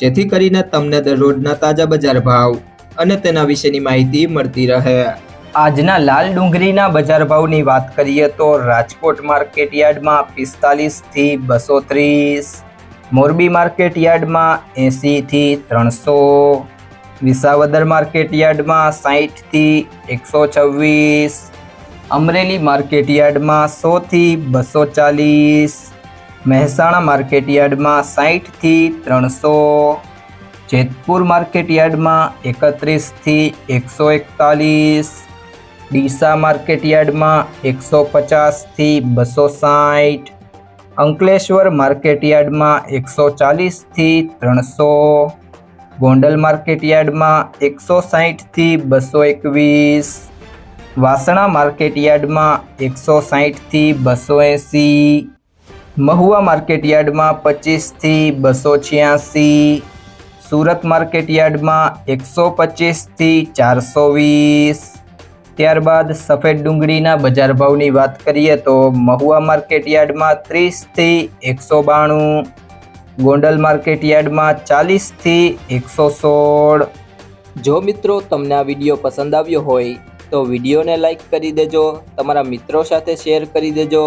જેથી કરીને તમને દરરોજના તાજા બજાર ભાવ અને તેના વિશેની માહિતી મળતી રહે. આજના લાલ ડુંગળીના બજાર ભાવની વાત કરીએ તો રાજકોટ માર્કેટ યાર્ડમાં પિસ્તાલીસથી બસો ત્રીસ મોરબી માર્કેટ યાર્ડમાં એંસીથી ત્રણસો, વિસાવદર માર્કેટ યાર્ડમાં સાહીઠથી એકસો છવ્વીસ, અમરેલી માર્કેટ યાર્ડમાં સોથી બસો ચાલીસ મહેસાણા માર્કેટ યાર્ડમાં સાહીઠથી ત્રણસો, જેતપુર માર્કેટ યાર્ડમાં એકત્રીસથી એકસો એકતાલીસ, ડીસા માર્કેટ યાર્ડમાં એકસો પચાસથી બસો સાઠ અંકલેશ્વર માર્કેટ યાર્ડમાં એકસો ચાલીસથી ત્રણસો, ગોંડલ માર્કેટ યાર્ડમાં એકસો સાહીઠથી બસો એકવીસ, વાસણા માર્કેટ યાર્ડમાં એકસો સાહીઠથી બસો એંસી મહુવા માર્કેટ યાર્ડમાં પચીસથી બસો છ્યાસી, સુરત માર્કેટ યાર્ડમાં એકસો પચીસથી ચારસો વીસ. ત્યારબાદ સફેદ ડુંગળીના બજાર ભાવની વાત કરીએ તો મહુવા માર્કેટ યાર્ડમાં ત્રીસથી એકસો બાણું, ગોંડલ માર્કેટ યાર્ડમાં ચાલીસથી એકસો સોળ. જો મિત્રો તમને આ વીડિયો પસંદ આવ્યો હોય તો વિડીયોને લાઈક કરી દેજો, તમારા મિત્રો સાથે શેર કરી દેજો